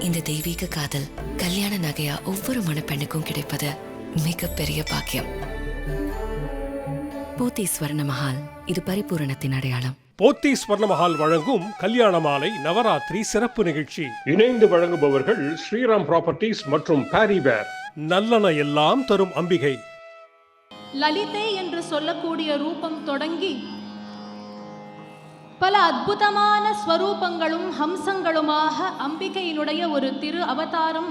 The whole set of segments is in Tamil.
இந்த தெய்வீக காதல் கல்யாண நகையா ஒவ்வொரு மணப்பெண்ணுக்கும் கிடைப்பது மிகப்பெரிய பாக்கியம். போத்தி ஸ்வர்ண மஹால் இது பரிபூரணத்தின் அடையாளம். போத்தி ஸ்வர்ணமஹால் வழங்கும் கல்யாண மாலை நவராத்திரி சிறப்பு நிகழ்ச்சி. இணைந்து வழங்குபவர்கள் ஸ்ரீராம் ப்ராப்பர்ட்டிஸ் மற்றும் பாரிவேர் நல்லன எல்லாம் தரும் அம்பிகை. லலிதை என்று சொல்லக்கூடிய ரூபம் தொடங்கி பல அற்புதமான ஸ்வரூபங்களும் ஹம்சங்களுமாக அம்பிகையினுடைய ஒரு திரு அவதாரம்.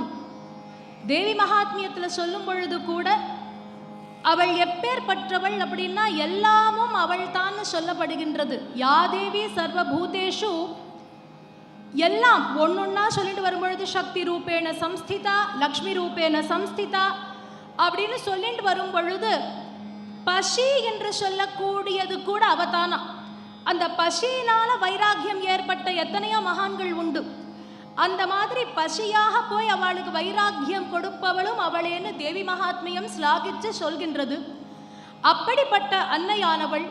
தேவி மகாத்மியத்தில் சொல்லும் பொழுது கூட அவள் எப்பேற்பட்டவள் அப்படின்னா எல்லாமும் அவள் தான் சொல்லப்படுகின்றது யாதேவி சர்வபூதேஷு? எல்லாம் ஒன்னொன்னா சொல்லிட்டு வரும்பொழுது சக்தி ரூபேண சம்ஸ்திதா லக்ஷ்மி ரூபேண சம்ஸ்திதா அப்படின்னு சொல்லிட்டு வரும் பொழுது பசி என்று சொல்லக்கூடியது கூட அவதானம். அந்த பசியினால வைராக்கியம் ஏற்பட்ட எத்தனையோ மகான்கள் உண்டு. அந்த மாதிரி பசியாக போய் அவளுக்கு வைராக்கியம் கொடுப்பவளும் அவளேன்னு தேவி மகாத்மியம் ஸ்லாகிச்சு சொல்கின்றது. அப்படிப்பட்ட அன்னையானவள்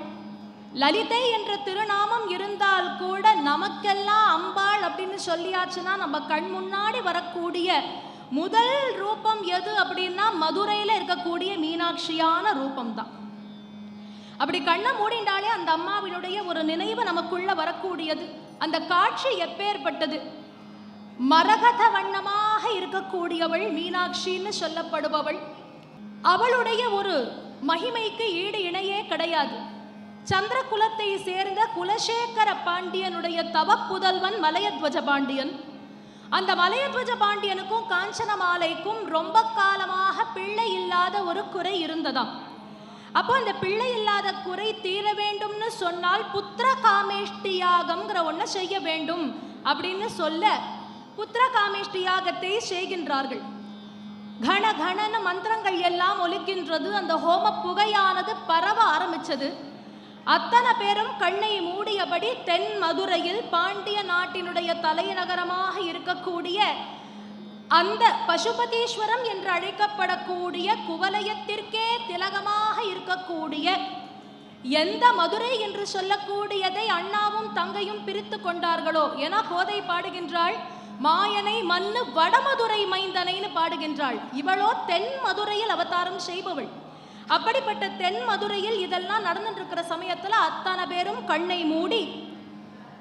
லலிதை என்ற திருநாமம் இருந்தால் கூட நமக்கெல்லாம் அம்பாள் அப்படின்னு சொல்லியாச்சுன்னா நம்ம கண் முன்னாடி வரக்கூடிய முதல் ரூபம் எது அப்படின்னா மதுரையில் இருக்கக்கூடிய மீனாட்சியான ரூபம்தான். அப்படி கண்ணை மூடிண்டாலே அந்த அம்மாவினுடைய ஒரு நினைவு நமக்குள்ள வரக்கூடியது. அந்த காட்சி எப்பேற்பட்டது? மரகத வண்ணமாக இருக்கக்கூடியவள் மீனாட்சின்னு சொல்லப்படுபவள். அவளுடைய ஒரு மகிமைக்கு ஈடு இணையே கிடையாது. சந்திர குலத்தை சேர்ந்த குலசேகர பாண்டியனுடைய தவப்புதல்வன் மலையத்வஜ பாண்டியன். அந்த மலையத்வஜ பாண்டியனுக்கும் காஞ்சனமாலைக்கும் ரொம்ப காலமாக பிள்ளை இல்லாத ஒரு குறை இருந்ததாம். அப்போ அந்த பிள்ளை இல்லாத குறை தீர வேண்டும்னு சொன்னால் புத்திர காமேஷ்டி யாகம்ங்கிற ஒன்றை செய்ய வேண்டும் அப்படின்னு சொல்ல புத்திர காமேஷ்டி யாகத்தை செய்கின்றார்கள். கன கணன மந்திரங்கள் எல்லாம் ஒலிக்கின்றது. அந்த ஹோம புகையானது பரவ ஆரம்பிச்சது. அத்தனை பேரும் கண்ணை மூடியபடி தென் மதுரையில் பாண்டிய நாட்டினுடைய தலைநகரமாக இருக்கக்கூடிய அந்த பசுபதீஸ்வரம் என்று அழைக்கப்படக்கூடிய குவலயத்திற்கே திலகமாக இருக்கக்கூடிய எந்த மதுரை என்று சொல்லக்கூடியதை அண்ணாவும் தங்கையும் பிரித்து கொண்டார்களோ என கோதை பாடுகின்றாள். மாயனை மண்ணு வடமதுரை மைந்தனைன்னு பாடுகின்றாள். இவளோ தென் மதுரையில் அவதாரம் செய்பவள். அப்படிப்பட்ட தென் மதுரையில் இதெல்லாம் நடந்துட்டு இருக்கிற சமயத்துல அத்தனை பேரும் கண்ணை மூடி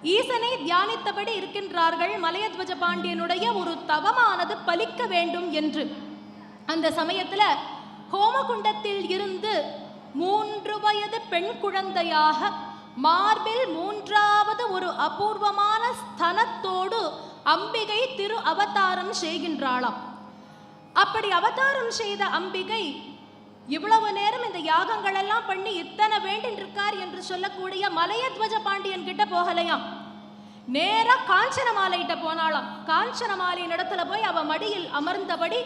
ஈசனை தியானித்தபடி இருக்கின்றார்கள் மலையத்வஜ பாண்டியனுடைய ஒரு தவமானது பலிக்க வேண்டும் என்று. அந்த சமயத்தில் ஹோமகுண்டத்தில் இருந்து மூன்று வயது பெண் குழந்தையாக மார்பில் மூன்றாவது ஒரு அபூர்வமான ஸ்தனத்தோடு அம்பிகை திரு அவதாரம் செய்கின்றாளாம். அப்படி அவதாரம் செய்த அம்பிகை இவ்வளவு நேரம் இந்த யாகங்கள் எல்லாம் பண்ணி இத்தனை வேண்டின் இருக்கார் என்று சொல்லக்கூடிய மலையத்வஜ பாண்டியன் கிட்ட போகலையாம் நேரா காஞ்சனமாலைகிட்ட போனாளாம். காஞ்சனமாலையின் இடத்துல போய் அவ மடியில் அமர்ந்தபடி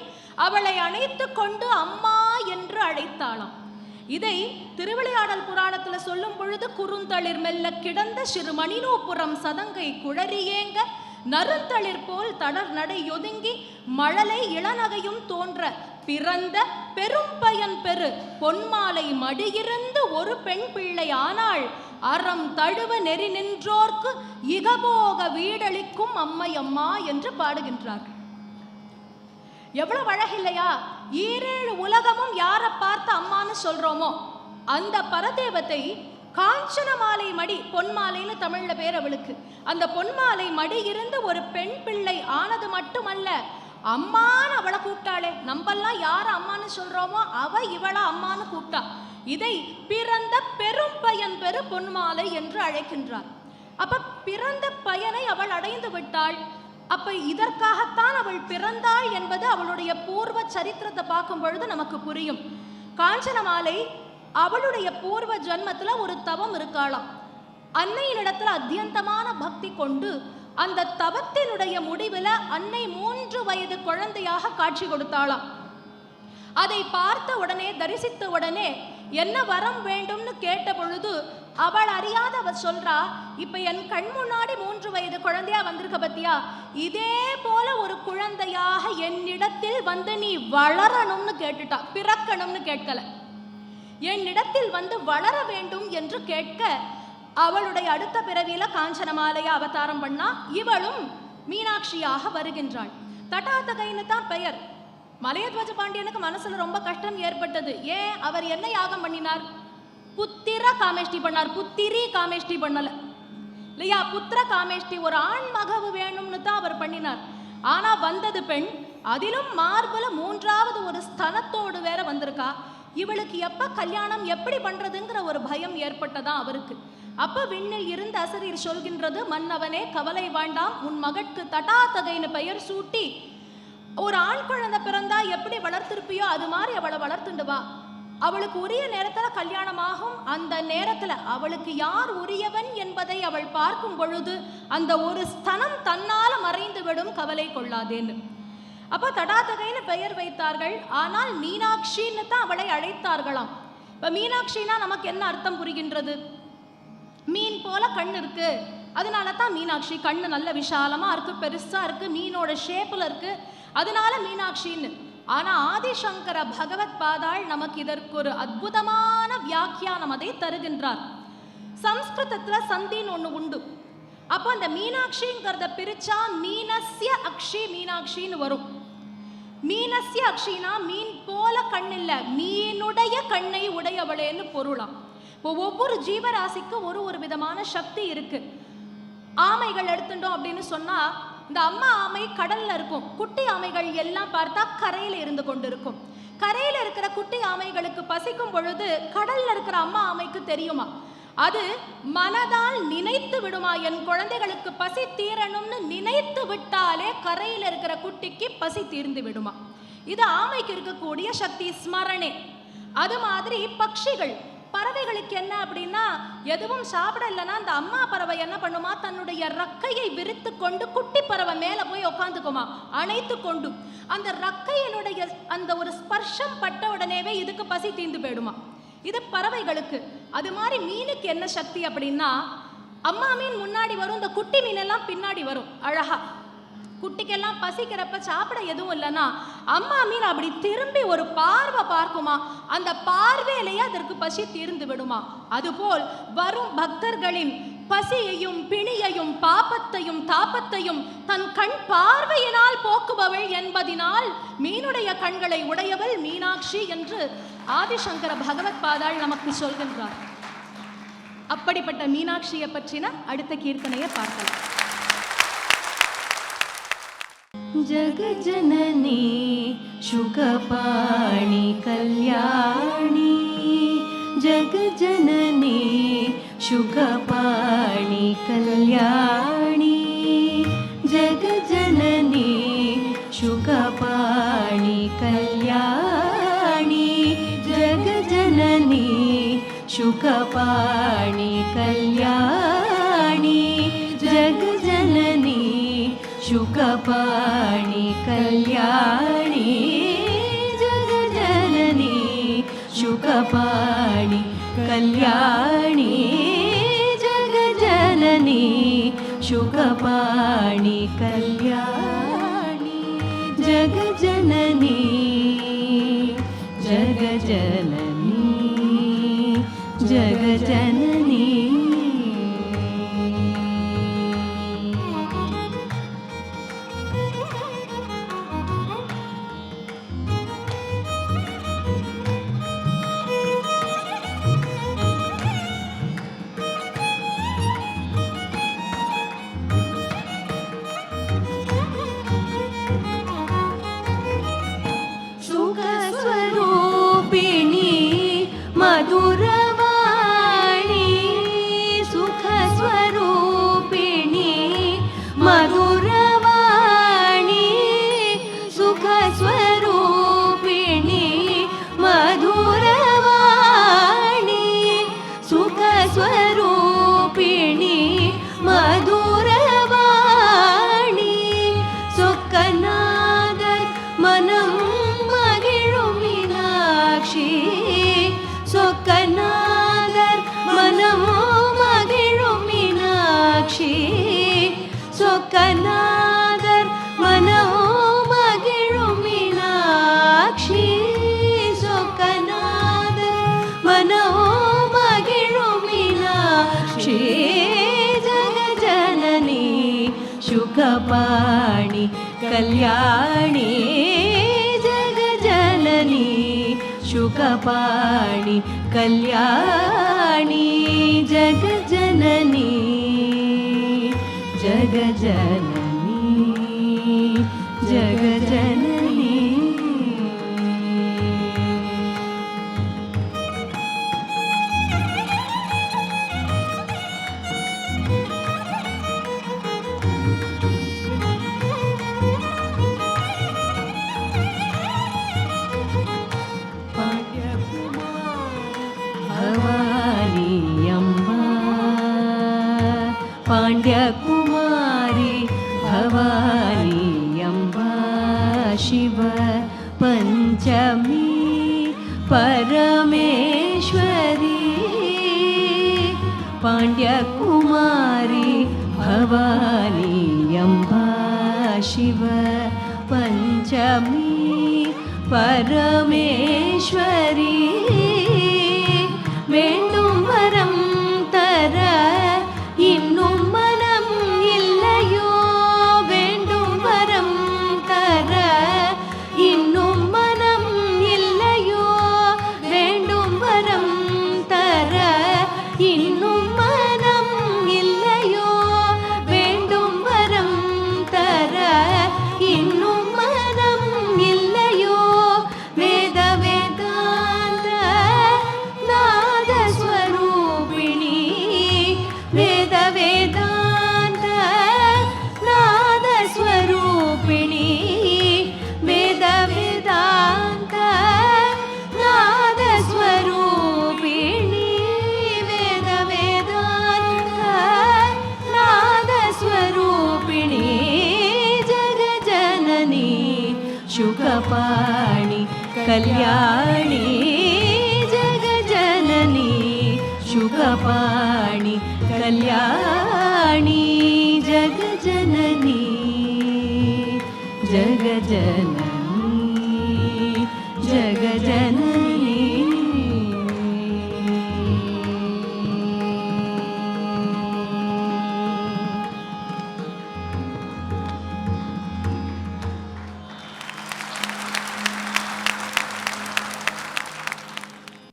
அவளை அணைத்து கொண்டு அம்மா என்று அழைத்தாளாம். இதை திருவிளையாடல் புராணத்துல சொல்லும் பொழுது குறுந்தளிர் மெல்ல கிடந்த சிறு மணிநூபுரம் சதங்கை குழறியேங்க நறுந்தளிர் போல் தடர் நடை ஒதுங்கி மழலை இளநகையும் தோன்ற பிறந்த பெரும் பயன் பெரு. பொன்மாலை மடியிருந்து ஒரு பெண் பிள்ளை ஆனாள். அறம் தழுவ நெறி நின்றோர்க்கு இகபோக வீடளிக்கும் அம்மை அம்மா என்று பாடுகின்றார்கள். எவ்வளவு அழகில்லையா? ஈரேழு உலகமும் யாரை பார்த்து அம்மான்னு சொல்றோமோ? அந்த பரதேவத்தை காஞ்சனமாலை மடி பொன்மாலைன்னு தமிழ்ல பேர் அவளுக்கு. அந்த பொன்மாலை மடி இருந்து ஒரு பெண் பிள்ளை ஆனது மட்டுமல்ல அம்மான்னு அவளை கூப்பிட்டாளே. நம்மெல்லாம் யார் அம்மான்னு சொல்றோமோ அவ இவளை அம்மான்னு கூப்பிட்டா. இதை பிறந்த பெரும் பயன் பெரு பொன்மாலை என்று அழைக்கின்றார். அப்ப பிறந்த பயனை அவள் அடைந்து விட்டாள். அப்ப இதற்காகத்தான் அவள் பிறந்தாள் என்பது அவளுடைய பூர்வ சரித்திரத்தை பார்க்கும் பொழுது நமக்கு புரியும். காஞ்சனமாலை அவளுடைய பூர்வ ஜென்மத்தில் ஒரு தவம் இருக்காளாம். அன்னையினிடத்துல அத்தியந்தமான பக்தி கொண்டு அந்த தவத்தினுடைய முடிவில் அன்னை மூன்று வயது குழந்தையாக காட்சி கொடுத்தாளாம். அதை பார்த்த உடனே தரிசித்த உடனே என்ன வரம் வேண்டும்னு கேட்ட பொழுது அவள் அறியாதவ சொல்றா இப்ப என் கண் முன்னாடி மூன்று வயது குழந்தையா வந்திருக்க பத்தியா? இதே போல ஒரு குழந்தையாக என்னிடத்தில் வந்து நீ வளரணும்னு கேட்டுட்டா பிறக்கணும்னு கேட்கல. என்னிடத்தில் வந்து வளர வேண்டும் என்று கேட்க அவளுடைய அடுத்த பிறவியில காஞ்சனமாலைய அவதாரம் பண்ணா இவளும் மீனாட்சியாக வருகின்றாள். தட்டாத்தகைன்னு தான் பெயர். மலையத்வஜ பாண்டியனுக்கு மனசுல ரொம்ப கஷ்டம் ஏற்பட்டது. ஏன்? அவர் என்ன யாகம் பண்ணினார்? புத்திர காமேஷ்டி பண்ணார். புத்திரி காமேஷ்டி பண்ணல. இல்லையா? புத்திர காமேஷ்டி ஒரு ஆண் மகவு வேணும்னு தான் அவர் பண்ணினார். ஆனா வந்தது பெண் அதிலும் மார்புல மூன்றாவது ஒரு ஸ்தனத்தோடு வேற வந்திருக்கா. இவளுக்கு எப்ப கல்யாணம் எப்படி பண்றதுங்கிற ஒரு பயம் ஏற்பட்டதா அவருக்கு. அப்ப விண்ணில் இருந்து அசரீர் சொல்கின்றது மன்னவனே கவலை வேண்டாம் உன் மகட்கு தட்டாத்தகைன்னு பெயர் சூட்டி ஒரு ஆண் குழந்தை பிறந்தா எப்படி வளர்த்திருப்பியோ அது மாதிரி அவளை வளர்த்துண்டு வா. அவளுக்கு உரிய நேரத்துல கல்யாணமாகும். அந்த நேரத்துல அவளுக்கு யார் உரியவன் என்பதை அவள் பார்க்கும் பொழுது அந்த ஒரு ஸ்தனம் தன்னால் மறைந்து விடும் கவலை கொள்ளாதேன்னு. அப்ப தடாதகைன்னு பெயர் வைத்தார்கள். ஆனால் மீனாட்சின்னு தான் அவளை அழைத்தார்களாம். இப்போ மீனாட்சினா நமக்கு என்ன அர்த்தம் புரிகின்றது? மீன் போல கண் இருக்கு. அதனால தான் மீனாட்சி கண்ணு நல்ல விஷாலமா இருக்கு பெருசா இருக்கு மீனோட ஷேப்ல இருக்கு. அதனால மீனாட்சின்னு. ஆனா ஆதிசங்கர பகவத் பாதாள் நமக்கு இதற்கு ஒரு அற்புதமான வியாக்கியானம் அதை தருகின்றார். சம்ஸ்கிருதத்துல சந்தின்னு ஒண்ணு உண்டு. அப்போ அந்த மீனாட்சிங்கிறத பிரிச்சா மீனஸ்ய அக்ஷி மீனாட்சின்னு வரும். மீனஸ்ய அக்ஷினா மீன் போல கண் இல்ல மீனுடைய கண்ணை உடையவளேன்னு பொருளாம். ஒவ்வொரு ஜீவராசிக்கு ஒரு ஒரு விதமான சக்தி இருக்கு. ஆமைகள் எடுத்துட்டோம் அப்படின்னு சொன்னா இந்த அம்மா ஆமை கடல்ல இருக்கும். குட்டி ஆமைகள் எல்லாம் பார்த்தா கரையில இருந்து கொண்டு இருக்கும் கரையில இருக்கிற குட்டி ஆமைகளுக்கு பசிக்கும் பொழுது கடல்ல இருக்கிற அம்மா ஆமைக்கு தெரியுமா? அது மனதால் நினைத்து விடுமா? என் குழந்தைகளுக்கு பசி தீரணும்னு நினைத்து விட்டாலே கரையில் இருக்கிற குட்டிக்கு பசி தீர்ந்து விடுமா? இது ஆமைக்கு இருக்கக்கூடிய சக்தி ஸ்மரணே. அது மாதிரி பட்சிகள் பறவைகளுக்கு என்ன அப்படின்னா எதுவும் சாப்பிட இல்லைன்னா அந்த அம்மா பறவை என்ன பண்ணுமா தன்னுடைய ரக்கையை விரித்து கொண்டு குட்டி பறவை மேலே போய் உட்காந்துக்குமா அணைத்து கொண்டு. அந்த ரக்கையினுடைய அந்த ஒரு ஸ்பர்ஷம் பட்ட உடனேவே இதுக்கு பசி தீந்து போயிடுமா. இது பறவைகளுக்கு. அது மாதிரி மீனுக்கு என்ன சக்தி அப்படின்னா அம்மா மீன் முன்னாடி வரும் இந்த குட்டி மீன் எல்லாம் பின்னாடி வரும் அழகா. குட்டிக்கெல்லாம் பசிக்கிறப்ப சாப்பிட எதுவும் இல்லைன்னா அம்மா மீன் அப்படி திரும்பி ஒரு பார்வை பார்க்குமா? அந்த பார்வையிலேயே அதற்கு பசி தீர்ந்து விடுமா? அதுபோல் வரும் பக்தர்களின் பசியையும் பிணியையும் பாப்பத்தையும் தாபத்தையும் தன் கண் பார்வையினால் போக்குபவள் என்பதினால் மீனுடைய கண்களை உடையவள் மீனாட்சி என்று ஆதிசங்கர பகவத் பாதாள் நமக்கு சொல்கின்றார். அப்படிப்பட்ட மீனாட்சியை பற்றின அடுத்த கீர்த்தனையை பார்க்கலாம். जगजननी शुकपाणि कल्याणी। जगजननी शुकपाणि कल्याणी। शुकपाणि कल्याणी जगजननी शुकपाणि कल्याणी जगजननी शुकपाणि कल्याणी जगजननी शुकपाणि कल्याणी जगजननी जगजननी जगजननी पाण्ड्यकुमारी भवानी अम्बा शिव पञ्चमी परमेश्वरी कल्याणी जगजननी शुकपाणि कल्याणी जगजननी जगजननी जगजननी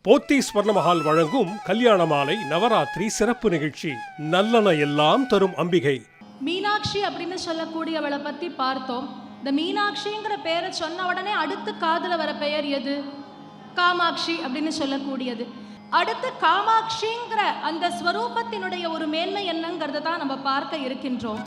போத்தி ஸ்வர்ணமஹால் வழங்கும் கல்யாண மாலை நவராத்திரி சிறப்பு நிகழ்ச்சி. நல்லன எல்லாம் தரும் அம்பிகை. மீனாட்சி அப்படின்னு சொல்லக்கூடியவளை பத்தி பார்த்தோம். இந்த மீனாட்சிங்கிற பேரை சொன்ன உடனே அடுத்து காதல வர பெயர் எது? காமாட்சி அப்படின்னு சொல்லக்கூடியது. அடுத்து காமாட்சிங்கிற அந்த ஸ்வரூபத்தினுடைய ஒரு மேன்மை என்னங்கிறத தான் நம்ம பார்க்க இருக்கின்றோம்.